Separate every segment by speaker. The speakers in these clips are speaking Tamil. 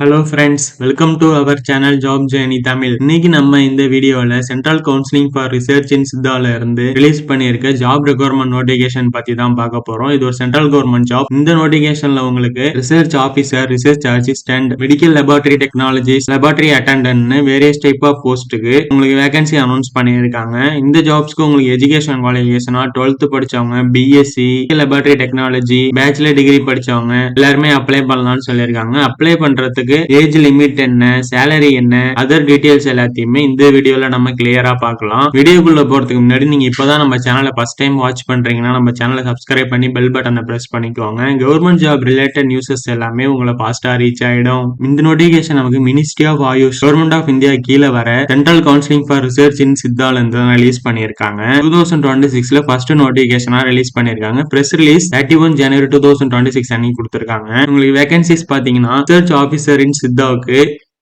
Speaker 1: Hello friends welcome to our channel job journey Tamil இன்னைக்கு நம்ம இந்த வீடியோல central counselling for research in சித்தால இருந்து ரிலீஸ் பண்ணியிருக்க ஜாப் ரெக்யர்மெண்ட் நோட்டிஃபிகேஷன் பத்தி தான் பார்க்க போறோம். இது ஒரு சென்ட்ரல் கவர்மெண்ட் ஜாப் இந்த நோட்டிஃபிகேஷன்ல உங்களுக்கு research officer research assistant medical laboratory technologists laboratory அட்டண்டன்ட்னு various type of போஸ்ட்டுக்கு உங்களுக்கு வேகன்சி அனௌன்ஸ் பண்ணியிருக்காங்க. இந்த ஜாப்ஸ்க்கு உங்களுக்கு எஜுகேஷன் குவாலிஃபிகேஷனா டுவெல்த் படிச்சவங்க BSc laboratory technology bachelor degree படிச்சவங்க எல்லாருமே அப்ளை பண்ணலாம்னு சொல்லியிருக்காங்க. அப்ளை பண்றதுக்கு ஏஜ் லிமிட் என்ன சேலரி என்ன அதர் டீடைல்ஸ் எல்லாத்தையுமே இந்த வீடியோல நம்ம கிளியரா பார்க்கலாம். வீடியோக்குள்ள போறதுக்கு முன்னாடி நீங்க இப்பதான் நம்ம சேனலை ஃபர்ஸ்ட் டைம் வாட்ச் பண்றீங்கன்னா நம்ம சேனலை சப்ஸ்கிரைப் பண்ணி பெல் பட்டனை பிரஸ் பண்ணிக்கோங்க. கவர்மெண்ட் ஜாப் ரிலேட்டட் நியூஸஸ் எல்லாமே உங்களை ஃபாஸ்டா ரீச் ஆயிடும். இந்த நோட்டிபிகேஷன் நமக்கு ministry of Ayush government of India கீழே வர central counselling for research in சித்தால release பண்ணியிருக்காங்க. டூ தௌசண்ட் டுவெண்ட்டி சிக்ஸ்ல ஃபர்ஸ்ட் நோட்டிபிகேஷனா ரிலீஸ் பண்ணிருக்காங்க press release thirty one January two thousand twenty six அன்னைக்கு கொடுத்துருக்காங்க. உங்களுக்கு வேகன்சிஸ் பாத்தீங்கன்னா ரிசர்ச் ஆஃபீஸர் இன் சித்தாவுக்கு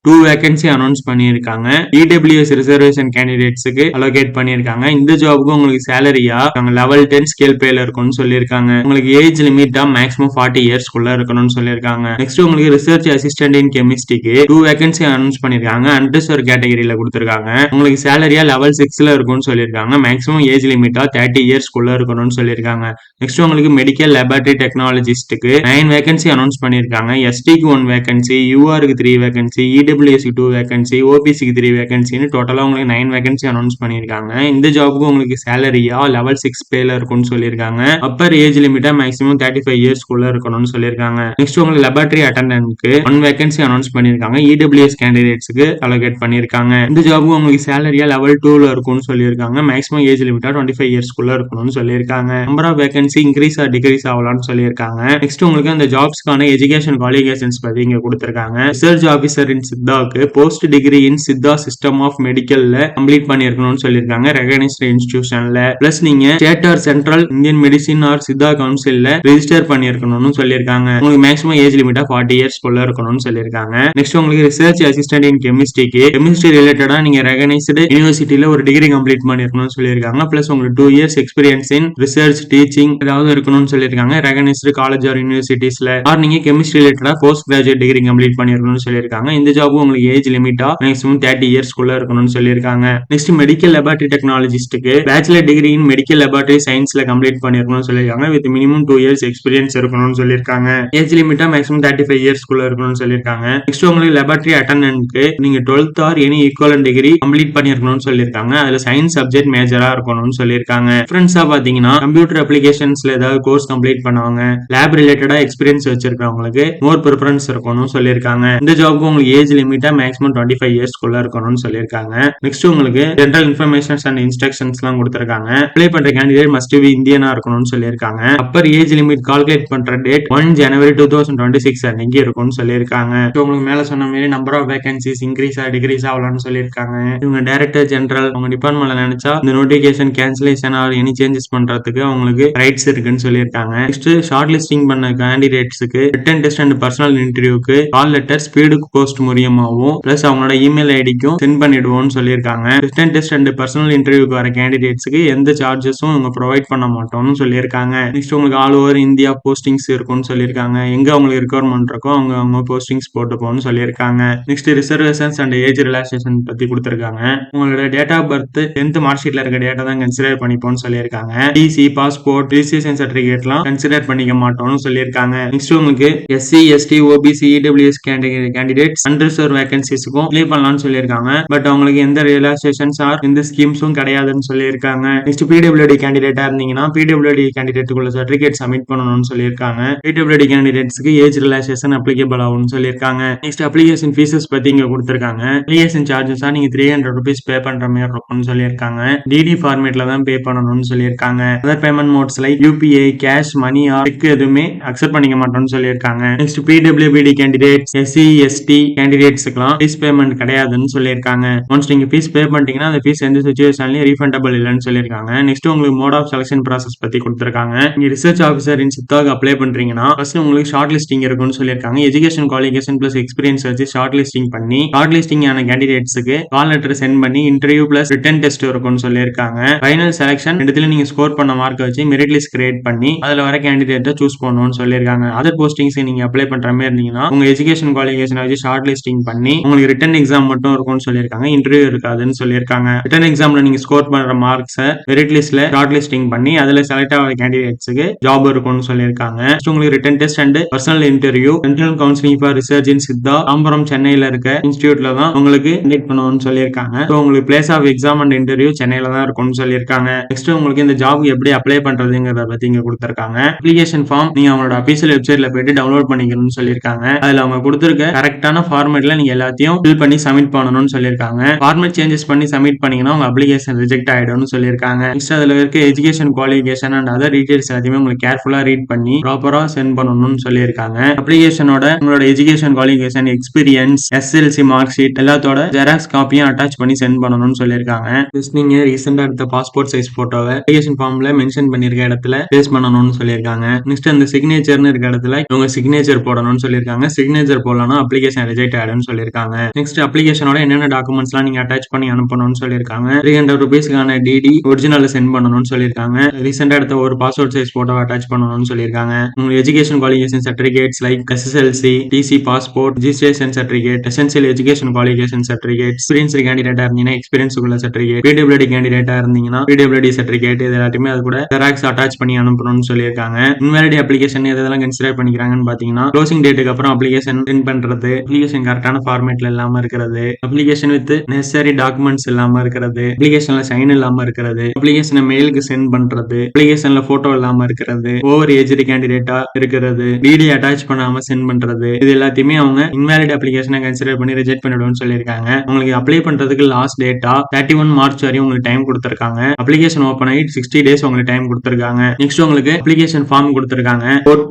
Speaker 1: டூ வேகன்சி அனௌன்ஸ் பண்ணியிருக்காங்க. இடபிள்யூஎஸ் ரிசர்வேஷன் கேண்டிடேட்ஸுக்கு அலோகேட் பண்ணியிருக்காங்க. இந்த ஜாபுக்கு உங்களுக்கு சேலரியா லெவல் டென் ஸ்கேல் பேல இருக்கும்னு சொல்லியிருக்காங்க. உங்களுக்கு ஏஜ் லிமிட் தான் மேக்ஸிமம் ஃபார்ட்டி இயர்ஸ்க்குள்ள இருக்கணும்னு சொல்லியிருக்காங்க. நெக்ஸ்ட் உங்களுக்கு ரிசர்ச் அசிஸ்டன்ட் இன் கெமிஸ்ட்ரிக்கு டூ வேகன்சி அனௌன்ஸ் பண்ணியிருக்காங்க. அன்ரிசர்வ் கேட்டகரியில கொடுத்துருக்காங்க. உங்களுக்கு சேலரியா லெவல் சிக்ஸ்ல இருக்கும்னு சொல்லியிருக்காங்க. மேக்ஸிமம் ஏஜ் லிமிட்டா தேர்ட்டி இயர்ஸ்க்குள்ள இருக்கணும்னு சொல்லியிருக்காங்க. நெக்ஸ்ட் உங்களுக்கு மெடிக்கல் லேபரட்டரி டெக்னாலஜிஸ்ட்டுக்கு நைன் வேகன்சி அனௌன்ஸ் பண்ணியிருக்காங்க. எஸ்டிக்கு ஒன் வேகன்சி யூஆருக்கு த்ரீ வேகன்சி இடபிள்யூஎஸ்சி டூ வேகன்சி ஓபிசிக்கு த்ரீ வேகன்சின்னு டோட்டலாக உங்களுக்கு நைன் வேகன்சி அனௌன்ஸ் பண்ணியிருக்காங்க. இந்த ஜாபுக்கு உங்களுக்கு சேலரியா லெவல் சிக்ஸ் பேல இருக்கும்னு சொல்லியிருக்காங்க. அப்பர் ஏஜ் லிமிட்டா மேக்ஸிமம் தேர்ட்டி ஃபைவ் இயர்ஸ்க்குள்ள இருக்கணும்னு சொல்லியிருக்காங்க. நெக்ஸ்ட் உங்களுக்கு லெபார்டரி அட்டண்டன்ட்க்கு ஒன் வேகன்சி அனௌன்ஸ் பண்ணியிருக்காங்க. இடபிள்யூஎஸ் கேண்டிடேட்ஸ்க்கு அலோகேட் பண்ணியிருக்காங்க. இந்த ஜாபுக்கு உங்களுக்கு சேலரியா லெவல் டூல இருக்கும்னு சொல்லியிருக்காங்க. மேக்ஸிமம் ஏஜ் லிமிட்டா டுவெண்ட்டி ஃபைவ் இயர்ஸ்க்குள்ள இருக்கணும்னு சொல்லியிருக்காங்க. Number of vacancy increase or decrease ஆகலாம்னு சொல்லியிருக்காங்க. நெக்ஸ்ட் உங்களுக்கு அந்த ஜாப்ஸ்க்கான எஜுகேஷன் குவாலிஃபிகேஷன்ஸ் பத்தி இங்க கொடுத்திருக்காங்க. Research officer in சித்தாக்கு post degree in Siddha system of மெடிக்கல்ல complete பண்ணிருக்கணும்னு சொல்லியிருக்காங்க. ரெகனைஸ்ட் இன்ஸ்டிடியூஷன்ல பிளஸ் நீங்க state or central Indian medicine or Siddha கவுன்சில்ல register பண்ணிருக்கணும்னு சொல்லியிருக்காங்க. உங்களுக்கு மேக்ஸிமம் ஏஜ் லிமிட்டா ஃபார்ட்டி இயர்ஸ் குள்ள இருக்கணும்னு சொல்லியிருக்காங்க. நெக்ஸ்ட் உங்களுக்கு ரிசர்ச் அசிஸ்டன்ட் இன் கெமிஸ்ட்ரிக்கு கெமிஸ்ட்ரி ரிலேட்டடா நீங்க ரெகனைஸ்டு யூனிவர்சிட்டியில ஒரு டிகிரி கம்ப்ளீட் பண்ணிருக்கணும்னு சொல்லியிருக்காங்க. பிளஸ் உங்களுக்கு two years experience in research teaching ஏதாவது இருக்கணும்னு சொல்லியிருக்காங்க. ரெகனைஸ்டு காலேஜ் ஆர் யூனிவர்சிட்டிஸ்ல ஆர் நீங்க கெமிஸ்ட்ரி ரிலேட்டடா போஸ்ட் கிராஜுவேட் டிகிரி கம்ப்ளீட் பண்ணிருக்கணும்னு சொல்லியிருக்காங்க. இந்த ஜாப் ஜாபும் உங்களுக்கு ஏஜ் லிமிட்டா மேக்ஸிமம் தேர்ட்டி இயர்ஸ்க்குள்ள இருக்கணும்னு சொல்லியிருக்காங்க. Next medical laboratory டெக்னாலஜிஸ்ட்டுக்கு bachelor degree in medical laboratory சயின்ஸ்ல கம்ப்ளீட் பண்ணிருக்கணும்னு சொல்லியிருக்காங்க. With minimum two years experience இருக்கணும்னு சொல்லியிருக்காங்க. ஏஜ் லிமிட்டா மேக்ஸிமம் தேர்ட்டி ஃபைவ் இயர்ஸ்க்குள்ள இருக்கணும்னு சொல்லியிருக்காங்க. நெக்ஸ்ட் உங்களுக்கு லெபார்டரி அட்டண்டன்ட்க்கு நீங்க twelfth or any equivalent degree complete பண்ணிருக்கணும்னு சொல்லியிருக்காங்க. அதுல சயின்ஸ் சப்ஜெக்ட் மேஜரா இருக்கணும்னு சொல்லியிருக்காங்க. டிஃபரன்ஸா பாத்தீங்கன்னா கம்ப்யூட்டர் அப்ளிகேஷன்ஸ்ல ஏதாவது கோர்ஸ் கம்ப்ளீட் பண்ணவங்க. லேப் ரிலேட்டடா எக்ஸ்பீரியன்ஸ் வச்சிருக்கவங்களுக்கு மோர் ப்ரிஃபரன்ஸ் இருக்கணும்னு சொல்லியிருக்காங்க. இந்த ஜாப்க்கு உங்களுக்கு ஏஜ் லிமிட்டா மேக்ஸிமம் டுவெண்ட்டி ஃபைவ் இயர்ஸ்க்குள்ள இருக்கணும்னு சொல்லியிருக்காங்க. நெக்ஸ்ட் உங்களுக்கு ஜென்ரல் இன்ஃபர்மேஷன்ஸ் அண்ட் இன்ஸ்ட்ரக்ஷன்ஸ் எல்லாம் கொடுத்திருக்காங்க. அப்ளை பண்ற கேண்டிடேட் மஸ்ட் பி இந்தியனா இருக்கணும்னு சொல்லியிருக்காங்க. அப்பர் ஏஜ் லிமிட் கால்குலேட் பண்ற date one January two thousand twenty six அன்னைக்கு இருக்கும்னு சொல்லியிருக்காங்க. உங்களுக்கு மேல சொன்ன மாதிரி number of vacancies increase ah decrease ஆகலாம்னு சொல்லியிருக்காங்க. இவங்க டைரக்டர் ஜெனரல் உங்க டிபார்ட்மெண்ட்ல நினைச்சா இந்த notification cancellation or any changes பண்றதுக்கு அவங்களுக்கு ரைட்ஸ் இருக்குன்னு சொல்லியிருக்காங்க. நெக்ஸ்ட் ஷார்ட் லிஸ்டிங் பண்ண கேண்டிடேட்ஸுக்கு ரிட்டன் டெஸ்ட் அண்ட் பர்சனல் இன்டர்வியூக்கு கால் லெட்டர் ஸ்பீடு போஸ்ட் மூலியமாவும் பிளஸ் அவங்களோட இமெயில் ஐடிக்கும் சென்ட் பண்ணிடுவோம்னு சொல்லியிருக்காங்க. ரிட்டன் டெஸ்ட் அண்ட் பர்சனல் இன்டர்வியூக்கு வர கேண்டிடேட்ஸுக்கு எந்த சார்ஜஸும் இவங்க ப்ரொவைட் பண்ண மாட்டோம்னு சொல்லியிருக்காங்க. நெக்ஸ்ட் உங்களுக்கு ஆல் ஓவர் இந்தியா போஸ்டிங்ஸ் இருக்கும்னு சொல்லியிருக்காங்க. எங்க அவங்களுக்கு ரெக்யர்மெண்ட் இருக்கோ அவங்க அவங்க போஸ்டிங்ஸ் போட்டுப்போம்னு சொல்லியிருக்காங்க. Next reservations and age relaxation பத்தி கொடுத்துருக்காங்க. உங்களோட date of birth tenth mark ஷீட்ல இருக்க டேட்டா தான் கன்சிடர் பண்ணிப்போம்னு சொல்லியிருக்காங்க. டிசி பாஸ்போர்ட் ரிஜிஸ்ட்ரேஷன் சர்டிபிகேட்லாம் கன்சிடர் பண்ணிக்க மாட்டோம்னு சொல்லியிருக்காங்க. நெக்ஸ்ட் உங்களுக்கு SC ST OBC EWS candidates professor வேகன்சிஸ்க்கும் apply பண்ணலாம்னு சொல்லியிருக்காங்க. பட் அவங்களுக்கு எந்த ரியலைசேஷன்ஸ் ஆர் எந்த ஸ்கீம்ஸும் கிடையாதுன்னு சொல்லியிருக்காங்க. நெக்ஸ்ட் பிடபிள்யூடி கேண்டிடேட்டா இருந்தீங்கன்னா பிடபிள்யூடி கேண்டிடேட்டுக்குள்ள சர்டிபிகேட் சப்மிட் பண்ணணும்னு சொல்லியிருக்காங்க. பிடபிள்யூடி கேண்டிடேட்ஸ்க்கு ஏஜ் ரிலாக்சேஷன் அப்ளிகபிள் ஆகும்னு சொல்லியிருக்காங்க. நெக்ஸ்ட் அப்ளிகேஷன் ஃபீஸஸ் பத்தி இங்க கொடுத்துருக்காங்க. அப்ளிகேஷன் சார்ஜஸா நீங்க த்ரீ ஹண்ட்ரட் ருபீஸ் பே பண்ற மாதிரி இருக்கும்னு சொல்லியிருக்காங்க. டிடி ஃபார்மேட்ல தான் பே பண்ணணும்னு சொல்லியிருக்காங்க. Other payment modes like UPI cash money or எதுவுமே அக்செப்ட் பண்ணிக்க மாட்டோம்னு சொல்லியிருக்காங்க. Next PWBD candidate SC ST candidate கேண்டிடேட்ஸ்க்குலாம் fee payment கிடையாதுன்னு சொல்லியிருக்காங்க. ஒன்ஸ் நீங்க ஃபீஸ் பே பண்ணிட்டீங்கன்னா அந்த ஃபீஸ் எந்த சுச்சுவேஷன்லயும் ரீஃபண்டபிள் இல்லைன்னு சொல்லியிருக்காங்க. நெக்ஸ்ட் உங்களுக்கு மோட் ஆஃப் செலக்ஷன் ப்ராசஸ் பத்தி கொடுத்துருக்காங்க. நீங்க ரிசர்ச் ஆஃபீஸர் இன் சித்தாக்கு அப்ளை பண்றீங்கன்னா ஃபர்ஸ்ட் உங்களுக்கு ஷார்ட் லிஸ்டிங் இருக்கும்னு சொல்லியிருக்காங்க. எஜுகேஷன் குவாலிஃபிகேஷன் பிளஸ் எக்ஸ்பீரியன்ஸ் வச்சு ஷார்ட் லிஸ்டிங் பண்ணி ஷார்ட் லிஸ்டிங் ஆன கேண்டிடேட்ஸுக்கு கால் லெட்டர் சென்ட் பண்ணி இன்டர்வியூ பிளஸ் ரிட்டன் டெஸ்ட் இருக்கும்னு சொல்லியிருக்காங்க. ஃபைனல் செலக்ஷன் இடத்துல நீங்க ஸ்கோர் பண்ண மார்க் வச்சு மெரிட் லிஸ்ட் கிரியேட் பண்ணி அதுல வர கேண்டிடேட்டை சூஸ் பண்ணணும்னு சொல்லியிருக்காங்க. அதர் போஸ்டிங்ஸ் நீங்க அப்ளை பண்ற மாதிரி இருந்தீங்கன்னா உங்க எஜுகேஷன் குவாலிஃபிகேஷன் வச்சு ஷார்ட் லிஸ்டிங் பண்ணி உங்களுக்கு ரிட்டன் எக்ஸாம் மட்டும் இருக்கும்னு சொல்லியிருக்காங்க. இன்டர்வியூ இருக்காதுன்னு சொல்லியிருக்காங்க. ரிட்டன் எக்ஸாம்ல நீங்க ஸ்கோர் பண்ற மார்க்ஸை மெரிட் லிஸ்ட்ல ஷார்ட் லிஸ்டிங் பண்ணி அதுல செலக்ட் ஆகிற கேண்டிடேட்ஸ்க்கு ஜாப் இருக்கும்னு சொல்லியிருக்காங்க. Next உங்களுக்கு written test and personal interview central counselling for research in Siddha Tambaram சென்னையில இருக்க இன்ஸ்டியூட்ல தான் உங்களுக்கு கண்டக்ட் பண்ணுவோம்னு சொல்லியிருக்காங்க. ஸோ உங்களுக்கு place of exam and interview சென்னையில தான் இருக்கும்னு சொல்லியிருக்காங்க. நெக்ஸ்ட் உங்களுக்கு இந்த ஜாப் எப்படி அப்ளை பண்றதுங்கிறத பத்தி இங்க கொடுத்திருக்காங்க. அப்ளிகேஷன் ஃபார்ம் நீங்க அவங்களோட அபிஷியல் வெப்சைட்ல போயிட்டு டவுன்லோட் பண்ணிக்கணும்னு சொல்லியிருக்காங்க. அதுல அவங்க கொடுத்திருக்க கரெக்டான ஃபார்மேட்ல நீங்க எல்லாத்தையும் ஃபில் பண்ணி சப்மிட் பண்ணணும்னு சொல்லியிருக்காங்க. ஃபார்மேட் சேஞ்சஸ் பண்ணி சப்மிட் பண்ணீங்கன்னா உங்க அப்ளிகேஷன் ரிஜெக்ட் ஆயிடும்னு சொல்லியிருக்காங்க. நெக்ஸ்ட் அதுல இருக்க education qualification and other details எல்லாத்தையுமே உங்களுக்கு கேர்ஃபுல்லா ரீட் பண்ணி ப்ராப்பரா சென்ட் பண்ணணும்னு சொல்லியிருக்காங்க. அப்ளிகேஷனோட உங்களோட education qualification experience SSLC mark sheet எல்லாத்தோட ஜெராக்ஸ் காப்பியும் அட்டாச் பண்ணி சென்ட் பண்ணணும்னு சொல்லியிருக்காங்க. Just நீங்க ரீசெண்டா எடுத்த பாஸ்போர்ட் சைஸ் போட்டோவை அப்ளிகேஷன் ஃபார்ம்ல மென்ஷன் பண்ணிருக்க இடத்துல பேஸ் பண்ணணும்னு சொல்லியிருக்காங்க. நெக்ஸ்ட் அந்த சிக்னேச்சர்னு இருக்க இடத்துல இவங்க சிக்னேச்சர் போடணும்னு சொல்லியிருக்காங்க. சிக்னேச்சர் போடலாம் அப்ளிகேஷன் ரிஜெக்ட் ஆயிடும்னு சொல்லியிருக்காங்க. நெக்ஸ்ட் அப்ளிகேஷனோட என்னென்ன டாக்குமெண்ட்ஸ்லாம் நீங்க அட்டாச் பண்ணி அனுப்பணும்னு சொல்லியிருக்காங்க. த்ரீ ஹண்ட்ரட் ருபீஸ்க்கான டிடி ஒரிஜினல் சென்ட் பண்ணணும்னு சொல்லியிருக்காங்க. ரீசெண்டா எடுத்த ஒரு பாஸ்போர்ட் சைஸ் போட்டோ அட்டாச் பண்ணணும்னு சொல்லியிருக்காங்க. உங்க education qualification certificates like SSLC TC passport registration certificate essential education qualification certificate experience கேண்டிடேட்டா இருந்தீங்கன்னா எக்ஸ்பீரியன்ஸ் உள்ள சர்டிஃபிகேட் பிடபிள்யூடி கேண்டிடேட்டா இருந்தீங்கன்னா பிடபிள்யூடி சர்டிஃபிகேட் இது எல்லாத்தையுமே அது கூட ஜெராக்ஸ் அட்டாச் பண்ணி அனுப்பணும்னு சொல்லியிருக்காங்க. இன்வாலிடி அப்ளிகேஷன் எதெல்லாம் கன்சிடர் பண்ணிக்கிறாங்கன்னு பாத்தீங்கன்னா க்ளோசிங் டேட்டுக்கு அப்புறம் அப்ளிகேஷன் பிரிண்ட் பண்றது அப்ளிகேஷன் கரெக்டான ஃபார்மேட்ல இல்லாம இருக்கிறது. அப்ளிகேஷன் வித் நெசசரி டாக்குமெண்ட்ஸ் இல்லாம இருக்கிறது. அப்ளிகேஷன்ல சைன் இல்லாம இருக்கிறது. அப்ளிகேஷனை மெயிலுக்கு சென்ட் பண்றது. அப்ளிகேஷன்ல போட்டோ இல்லாம இருக்கிறது. ஓவர் ஏஜ்டு கேண்டிடேட்டா இருக்கிறது. வீடியோ அட்டாச் பண்ணாம சென்ட் பண்றது. இது எல்லாத்தையுமே அவங்க இன்வாலிட் அப்ளிகேஷனை கன்சிடர் பண்ணி ரிஜெக்ட் பண்ணிடுவோம்னு சொல்லியிருக்காங்க. உங்களுக்கு அப்ளை பண்றதுக்கு லாஸ்ட் டேட்டா தேர்ட்டி ஒன் மார்ச் வரையும் உங்களுக்கு டைம் கொடுத்துருக்காங்க. அப்ளிகேஷன் ஓப்பன் ஆகி சிக்ஸ்டி டேஸ் உங்களுக்கு டைம் கொடுத்துருக்காங்க. நெக்ஸ்ட் உங்களுக்கு அப்ளிகேஷன் ஃபார்ம் கொடுத்துருக்காங்க.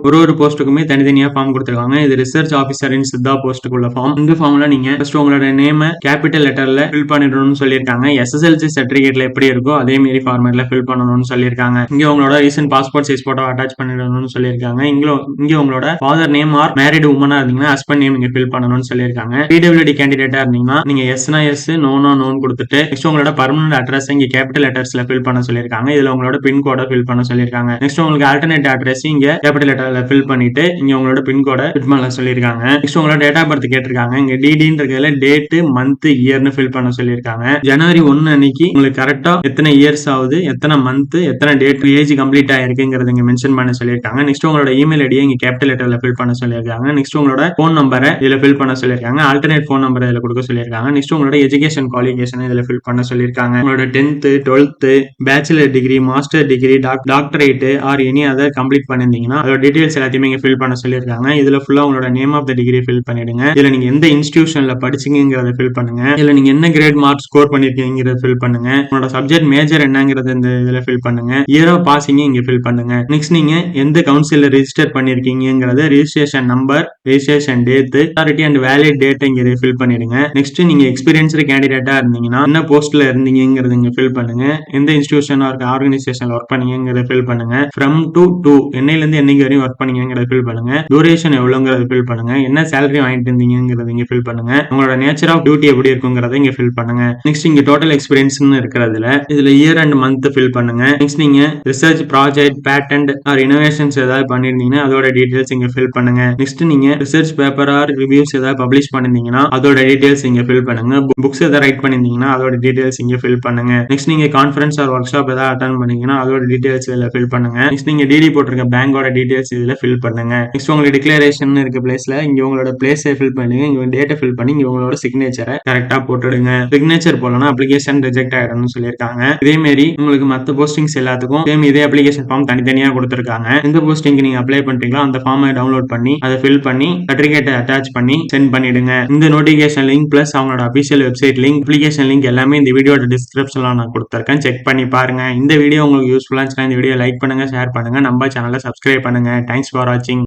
Speaker 1: ஒரு ஒரு போஸ்ட்டுக்குமே தனித்தனியா ஃபார்ம் கொடுத்துருக்காங்க. இது ரிசர்ச் ஆஃபீஸர் இன் சித்தா போஸ்ட்டுக்குள்ள ஃபார்ம் இந்த ஃபார்ம்ல நீங்க? ஃபர்ஸ்ட் உங்களோட நேம் கேபிட்டல் லெட்டர்ல ஃபில் பண்ணிடணும்னு சொல்லியிருக்காங்க. எஸ்எஸ்எல்சி சர்டிஃபிகேட்ல எப்படி இருக்கோ அதே மாதிரி ஃபார்மேட்ல ஃபில் பண்ணணும்னு சொல்லியிருக்காங்க. இங்க உங்களோட recent passport size photo attach பண்ணிடணும்னு சொல்லியிருக்காங்க. இங்க இங்க உங்களோட ஃபாதர் நேம் ஆர் மேரிடு உமனா இருந்தீங்கன்னா ஹஸ்பண்ட் நேம் இங்க ஃபில் பண்ணணும்னு சொல்லியிருக்காங்க. பிடபிள்யூடி கேண்டிடேட்டா இருந்தீங்கன்னா நீங்க எஸ்னா எஸ் நோனா நோன் கொடுத்துட்டு நெக்ஸ்ட் உங்களோட பர்மனன்ட் அட்ரஸ் இங்க கேபிட்டல் லெட்டர்ஸ்ல ஃபில் பண்ண சொல்லியிருக்காங்க. இதுல உங்களோட பின் கோட ஃபில் பண்ண சொல்லியிருக்காங்க. நெக்ஸ்ட் உங்களுக்கு ஆல்டர்னேட் அட்ரஸ் இங்க கேபிட்டல் லெட்டர்ல ஃபில் பண்ணிட்டு இங்க உங்களோட பின் கோட ஃபில் பண்ண சொல்லியிருக்காங்க. நெக்ஸ்ட் உங்களோட டேட் ஆஃப் பர்த் கேட்டிருக்காங்க. இங்க டிடின்றதுல டேட் மந்த் இயர்னு ஃபில் பண்ண சொல்லியிருக்காங்க. ஜனவரி ஒன்னு அன்னைக்கு உங்களுக்கு கரெக்டா எத்தனை இயர்ஸ் ஆகுது எத்தனை மந்த் எத்தனை டேட் ஏஜ் கம்ப்ளீட் ஆயிருக்குங்கிறத இங்க மென்ஷன் பண்ண சொல்லியிருக்காங்க. நெக்ஸ்ட் உங்களோட இமெயில் ஐடியை இங்க கேபிட்டல் லெட்டர்ல ஃபில் பண்ண சொல்லியிருக்காங்க. நெக்ஸ்ட் உங்களோட ஃபோன் நம்பரை இதுல ஃபில் பண்ண சொல்லியிருக்காங்க. ஆல்டர்னேட் ஃபோன் நம்பர் இதுல கொடுக்க சொல்லியிருக்காங்க. நெக்ஸ்ட் உங்களோட எஜுகேஷன் குவாலிஃபிகேஷன் இதுல ஃபில் பண்ண சொல்லியிருக்காங்க. உங்களோட tenth twelfth bachelor degree master degree doctorate or any other complete பண்ணிருந்தீங்கன்னா அதோட டீடைல்ஸ் எல்லாத்தையுமே இங்க ஃபில் பண்ண சொல்லியிருக்காங்க. இதுல ஃபுல்லா உங்களோட name of the degree fill பண்ணிடுங்க. இதுல நீங்க எந்த இன்ஸ்டிடியூஷன்ல படிச்சீங்கிறத ஃபில் பண்ணுங்க. இல்ல நீங்க என்ன கிரேட் மார்க் ஸ்கோர் பண்ணிருக்கீங்கிறத ஃபில் பண்ணுங்க. உங்களோட சப்ஜெக்ட் மேஜர் என்னங்கிறத இந்த இதுல ஃபில் பண்ணுங்க. இயர் ஆஃப் பாசிங் இங்க ஃபில் பண்ணுங்க. நெக்ஸ்ட் நீங்க எந்த கவுன்சில register பண்ணிருக்கீங்கிறத registration number registration date authority and valid date இங்க ஃபில் பண்ணிடுங்க. நெக்ஸ்ட் நீங்க எக்ஸ்பீரியன்ஸ்டு கேண்டிடேட்டா இருந்தீங்கன்னா என்ன போஸ்ட்ல இருந்தீங்கிறத இங்க ஃபில் பண்ணுங்க. எந்த இன்ஸ்டியூஷன் இருக்க ஆர்கனைசேஷன்ல ஒர்க் பண்ணீங்கிறத ஃபில் பண்ணுங்க. ஃப்ரம் டு டூ என்னையில இருந்து என்னைக்கு வரையும் ஒர்க் பண்ணீங்கிறத ஃபில் பண்ணுங்க. டூரேஷன் எவ்வளவுங்கிறத ஃபில் பண்ணுங்க. என்ன சேலரி வாங்கிட்டு இருந்தீங்கிறத இங்க ஃபில் பண்ணுங்க. உங்களோட நேச்சர் ஆஃப் டியூட்டி எப்படி இருக்குங்கிறத இங்க ஃபில் பண்ணுங்க. நெக்ஸ்ட் இங்க டோட்டல் எக்ஸ்பீரியன்ஸ் இருக்கிறதுல இதுல இயர் அண்ட் மந்த் ஃபில் பண்ணுங்க. நெக்ஸ்ட் நீங்க research project patent or innovations ஏதாவது பண்ணிருந்தீங்கன்னா அதோட டீடைல்ஸ் இங்க ஃபில் பண்ணுங்க. நெக்ஸ்ட் நீங்க ரிசர்ச் பேப்பர் ஆர் ரிவ்யூஸ் ஏதாவது பப்ளிஷ் பண்ணிருந்தீங்கன்னா அதோட டீடைல்ஸ் இங்க ஃபில் பண்ணுங்க. புக்ஸ் ஏதாவது ரைட் பண்ணிருந்தீங்கன்னா அதோட டீடைல்ஸ் இங்க ஃபில் பண்ணுங்க. நெக்ஸ்ட் நீங்க கான்ஃபரன்ஸ் ஆர் ஒர்க் ஷாப் ஏதாவது அட்டன் பண்ணீங்கன்னா அதோட டீடைல்ஸ் இதுல ஃபில் பண்ணுங்க. நெக்ஸ்ட் நீங்க டிடி போட்டிருக்க பேங்கோட டீடைல்ஸ் இதுல ஃபில் பண்ணுங்க. நெக்ஸ்ட் உங்களுக்கு டிக்ளரேஷன் இருக்க பிளேஸ்ல இங்க உங்களோட பிளேஸை ஃபில் பண்ணுங்க இவங்க டேட்டை ஃபில் பண்ணி இவங்களோட சிக்னேச்சரை கரெக்டா போட்டுடுங்க. சிக்னேச்சர் போலனா அப்ளிகேஷன் ரிஜெக்ட் ஆயிடும்னு சொல்லியிருக்காங்க. இதே மாதிரி உங்களுக்கு மத்த போஸ்டிங்ஸ் எல்லாத்துக்கும் சேம் இதே அப்ளிகேஷன் ஃபார்ம் தனித்தனியா கொடுத்துருக்காங்க. எந்த போஸ்டிங்க்கு நீங்க அப்ளை பண்றீங்களோ அந்த ஃபார்மை டவுன்லோட் பண்ணி அதை ஃபில் பண்ணி சர்டிபிகேட்டை அட்டாச் பண்ணி சென்ட் பண்ணிடுங்க. இந்த நோட்டிபிகேஷன் லிங்க் பிளஸ் அவங்களோட official website link application link எல்லாமே இந்த வீடியோட டிஸ்கிரிப்ஷன்ல நான் கொடுத்துருக்கேன். செக் பண்ணி பாருங்க. இந்த வீடியோ உங்களுக்கு யூஸ்ஃபுல்லா இருந்துச்சுன்னா இந்த வீடியோ லைக் பண்ணுங்க ஷேர் பண்ணுங்க. நம்ம சேனலை சப்ஸ்கிரைப் பண்ணுங்க. தேங்க்ஸ் ஃபார் வாட்சிங்